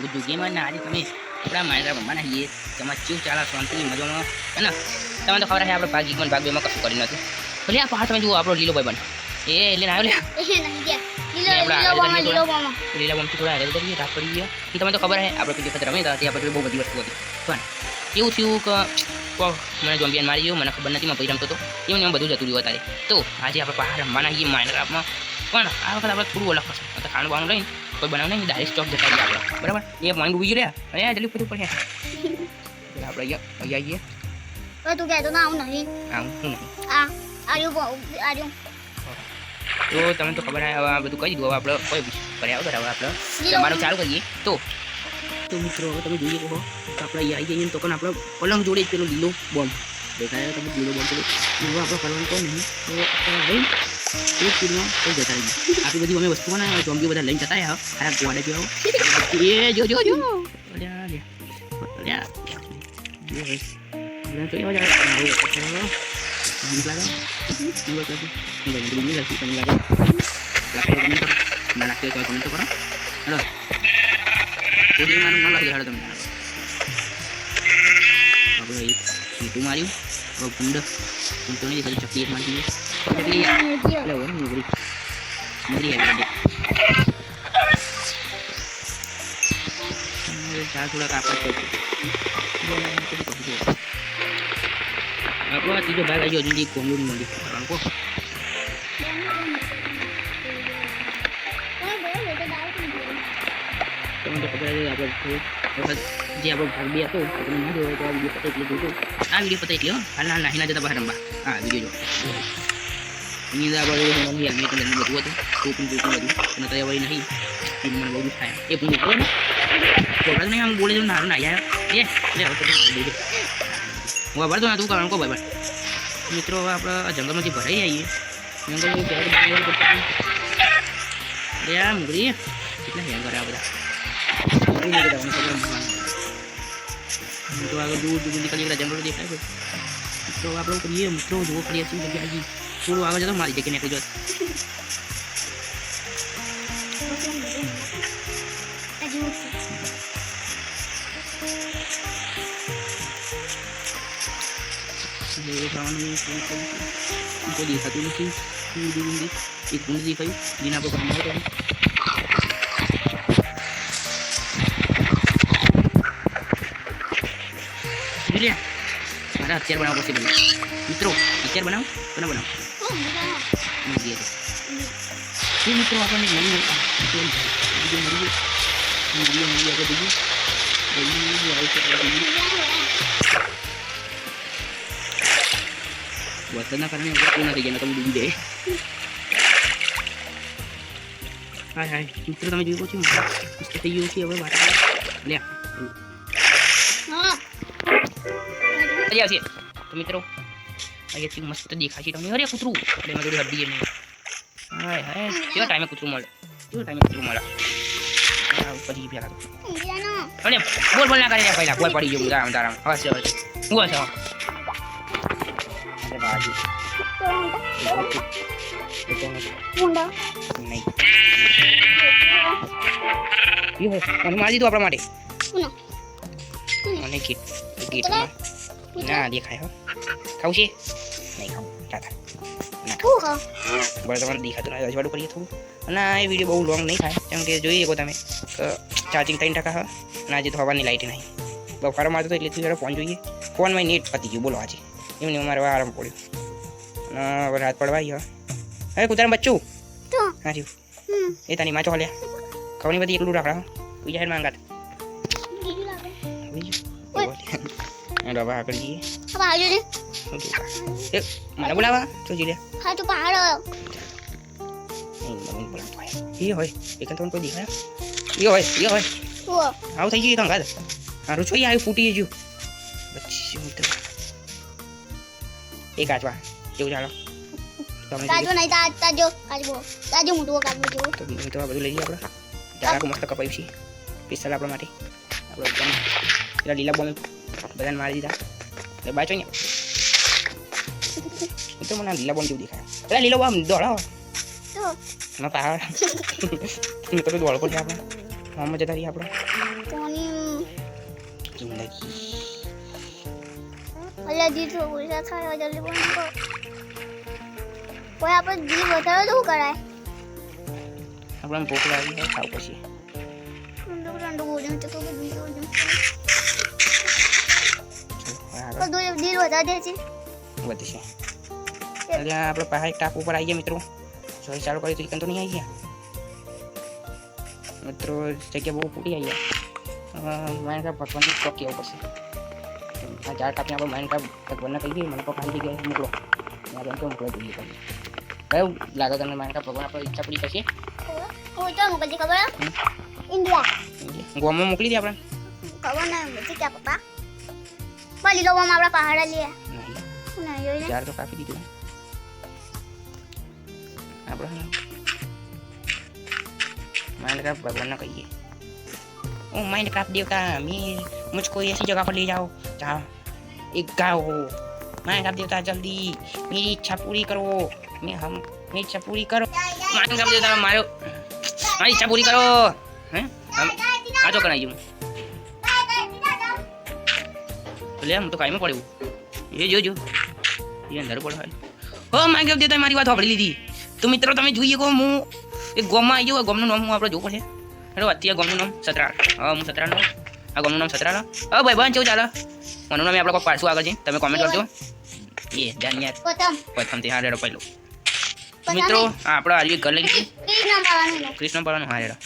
ગુજ્જુ ગેમરના આજે તમે આપણા માઇન્ડ રમવાના છીએ તેમાં ચીવ ચાલા શાંતિની મજામાં હે ને તમને તો ખબર છે આપણે ભાગ પણ ભાગ બેમાં કશું કરી નથી. ભલે આ પહાડ તમે જુઓ આપણો લીલો ભાઈ બન એ એટલે આવ્યો લીલો બોમથી થોડા આગળ કરીએ રાત પડી ગયા એ તમને તો ખબર છે આપણે પેલી વખત રમી હતા ત્યાં પછી બહુ બધી વસ્તુ હતી. પણ એવું થયું કે મને જોમ્બિયાન મારી ગયો મને ખબર નથી મેં પછી રમતો હતો એવું એમ બધું જતું રહ્યું અત્યારે. તો આજે આપણે પહાડ રમવાના છીએ માઇન્ડ પણ આ વખત આપણે થોડું અલગ કરશું તો ખાવાનું બાવાનું લઈને કોઈ બનાવ નહીં ડાયરેક્ટ સ્ટોક જતા આપણે. બરાબર? એ પોઈન્ટ ઊભી રહ્યા અહીંયા જલ્દી ફરી પડે આપણે અહીંયા અહીંયા આવીએ. તું કહેતો ના આવું નહીં. આમ શું નહીં? આ આર્યું આર્યું. તો તમને તો ખબર આ બધું કહી દીધું. હવે આપણે કોઈ કર્યા વગર હવે આપણે તમારું ચાલુ કરીએ. તો તો મિત્રો હવે તમે જોઈએ કહો તો આપણે અહીંયા આવી જઈએ તો પણ આપણે પલંગ જોડે જ પેલો લીલો બોમ્બ. દેખાય તમે લીલો બોમ્બ પેલો લીલો આપણે પલંગ કહો નહીં. તો આપણે એક સ્પીડમાં કોઈ જતા રહીએ આટલી બધી અમે વસ્તુઓ ના જોમ્બીઓ બધા લઈને જતા રહ્યા ખરાબ ગોવાડે જેવો એ જો જો જો માર્યું હવે ગુંડ ગુંડ તો નહીં ખાલી ચપલી એક મારી દઈએ ચપલી એટલે હોય ને મુગરી મુગરી આવી ગઈ ચાર થોડાક આપવા છે આપણો આ ત્રીજો ભાગ આવી ગયો હજુ એક કોંગું મળી કારણ કો તમને તો ખબર છે આપણે થોડુંક વખત જે આપણો ભાગ બે હતો આપણે ના જોયો તો આ વીડિયો પતે એટલે જોજો આ વીડિયો પતે એટલે હો હાલ ના નાહીના જતા બહાર રમવા હા વીડિયો જો એની અંદર આપણે મમ્મી હેલ્મેટ ને બધું હતું ટોપી ટોપી બધું અને તૈયાર વળી નહીં એ મને બહુ દુઃખ થાય એ પૂછું ખબર ને ખબર નહીં આમ બોલે જો નારું ના યાર એ લે હવે તો બોલી દે હું ખબર તો ના તું કારણ કો ભાઈ મિત્રો હવે આપણે આ જંગલમાંથી ભરાઈ આવીએ જંગલમાં ક્યારે જંગલ કરતા અરે આ મુગરી કેટલા હેંગ કરે આ બધા કઈ દૂર દૂર નીકળી ગયેલા જંગલો દેખાય તો આપણે કરીએ જુઓ કરીએ હજી થોડું આગળ જતો મારી એ ખાવાનું શું કરું છું? કોઈ દેખાતું નથી દૂર એક કુંડ દેખાયું જેના પર કામ જુલિયા મારે અત્યારે બનાવવો પડશે બધું મિત્રો અત્યારે બનાવો કોને બનાવો હું દઈએ તો એ મિત્રો આપણને મળી ગયું બીજું મળી ગયું વીડિયો મળી આગળ બીજું બીજું આવી છે આગળ બીજું વરસાદના કારણે આપણે પૂર્ણ થઈ ગયા તમે ડૂબી જાય હાય હાય મિત્રો તમે જોયું છો મસ્ત થઈ ગયું છે હવે વાત લે મજા આવશે તો મિત્રો અહીંયાથી મસ્ત દેખાશે તમને અરે કૂતરું. એટલે એમાં થોડી હડ્ડી નહીં હાય હાય. કેવા ટાઈમે કૂતરું મળે? કેવા ટાઈમે કૂતરું મળે? પછી પેલા બોલ બોલ ના કરી પહેલા. બોલ પડી ગયો. તારામ તારામ હવે છે હવે હું હશે અરે બાજુ નહીં યો મને મારી દીધું આપણા માટે. ગીટ ગીટમાં ના દેખાય હો ખાવું છે નહીં ખાવું ચાતા બરાબર તમારે દેખાતું ના અજવાળું કરીએ થોડું અને એ વીડિયો બહુ લોંગ નહીં થાય કેમ કે જોઈ શકો તમે ચાર્જિંગ ત્રણ ટકા હા અને આજે તો હવાની લાઇટ નહીં બફારો મારતો હતો એટલે તું ફોન જોઈએ ફોનમાં નેટ પતી ગયું બોલો આજે એમને અમારે આરામ પડ્યો અને હવે રાત પડવા આવી હવે કૂતરાનું બચ્ચું હા રહ્યું એ તારી માં ચોલ્યા ખવની બધી એકલું રાખડા તું જાહેર માંગાત રવા આગળ જઈએ મને બોલાવા તો જી લે હા તું પહાડ મને બોલાવતો હોય. એ હોય એક તો કોઈ દેખાય એ હોય એ હોય આવું થઈ ગયું કંગાત મારું જોઈએ આવ્યું ફૂટી ગયું પછી તો એ કાચવા ચાલો તમે નહીં તાજો કાજુ તાજો મોટો કાજુ જેવો તો આ બધું લઈ જઈએ આપણે જરાક મસ્ત કપાયું છે પિસ્તલ આપણા માટે આપણે એકદમ લીલા બોમ્બ બધાને મારી દીધા. બાચો ને તો મને લીલા બોમ્બ જેવું દેખાય. પેલા લીલો બોમ્બ દોડો તો. એમાં પહાડ મેં તો દોડ પડશે આપણે. હોમમાં જતા રહીએ આપણે. અલ્યા જી તો પૈસા થાય જલ્દી બોલ કોઈ આપણે જી વધારે તો શું કરાય? આપણે ભૂખ લાગી હોય ખાવ પછી. દૂધ દિલ વધારે છે. વધશે. એટલે આપણે પહાડ ટાપુ ઉપર આવી ગયા મિત્રો. જોઈ ચાલુ કરી તો તો નહીં આવી ગયા. મિત્રો જગ્યા બહુ પૂરી આવી ગયા. કાપ ભગવાનને ચોક કહેવું પડશે. આ ચાર કાપને આપણે કાપ ભગવાનને કહી દઈએ મને ખાલી જગ્યાએ મોકલો. મારે એમ તો મોકલો જોઈએ કયું લાગે તમને માઇન્ડ ભગવાન? આપણે ઈચ્છા પૂરી કરશે હું તો મોકલતી ખબર? ઇન્ડિયા. ગોમાં મોકલી દે આપણે. ખબર ના મોકલી ક્યાં પપ્પા? બોલી લો મમ આપણા પહાડા લે નહીં. નહીં ચાર તો કાપી દીધું. આપણે માઇન્ડ કાપ ભગવાન ના કહીએ. હું માઇન્ડ કાપ દેવતા મેં મુજકો એસી જગહ પર લઈ જાઓ. જાઓ. એક ગાઓ માઇન્ડ કાપ દેવતા જલ્દી. મેરી ઈચ્છા પૂરી કરો. મેં હમ મેરી ઈચ્છા પૂરી કરો. માઇન્ડ દેવતા મારો મારી ઈચ્છા પૂરી કરો. હે? આ તો કરાઈ જઉં એટલે હું તો કાયમાં પડ્યું એ જોજો. એ અંદર પડે હો માય ગેપ દેતા મારી વાત સાંભળી લીધી. તો મિત્રો તમે જોઈએ કહો હું એ ગોમમાં આવી ગયો ગોમનું નામ હું આપણે જોવું પડે હેલો અત્યારે ગોમનું નામ સતરાળ. હા હું સતરાળ આ ગોમનું નામ સતરાળ. હા ભાઈ બંધ કેવું ચાલે? મને નામ આપણે કોઈ પાડશું આગળ જઈને તમે કોમેન્ટ કરજો. એ ધન્યવાદ પ્રથમથી હા રેડો પહેલો મિત્રો આપણે આવી ઘર લઈ લઈએ. કૃષ્ણ પાડવાનું હા રેડો.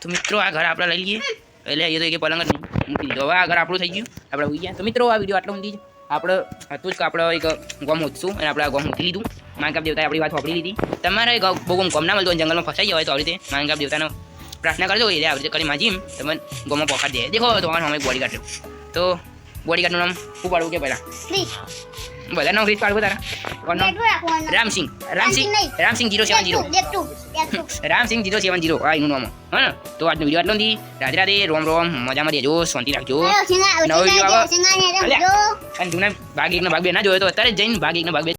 તો મિત્રો આ ઘર આપણે લઈ લઈએ. એટલે એ તો એક પલંગ જ નહીં. મૂકી હવે આગળ આપણું થઈ ગયું. આપણે ઉઈ ગયા. તો મિત્રો, આ વીડિયો આટલો સુધી આપણે હતું જ કે આપણે એક ગોમ હોતશું અને આપણે આ ગોમ મૂકી લીધું. માનકાપ દેવતાએ આપણી વાત વાપરી લીધી. તમારે બહુ ગમ ગોમ ના મળતો જંગલમાં ફસાઈ જવાય તો આવી રીતે માનકાપ દેવતાનો પ્રાર્થના કરજો. એટલે આવી રીતે કરી માજીમ તમે ગોમાં પોકાર દે. દેખો તો અમે બોડીગાર્ડ તો બોડીગાર્ડનું નામ શું પાડવું કે પહેલાં? બધા નામ રીત પાડવું તારા. નામ? Ramsingh. Ramsingh. Ramsingh zero seven zero. Ramsingh zero seven zero. આ એનું નામ. હા ને? તો આજનો વીડિયો આટલો નથી રાધે રાધે રોમ રોમ મજામાં રહેજો શાંતિ રાખજો. નવો વીડિયો આવે. અને જૂના ભાગ એકનો ભાગ બે ના જોયો તો અત્યારે જઈને ભાગ એકનો ભાગ બે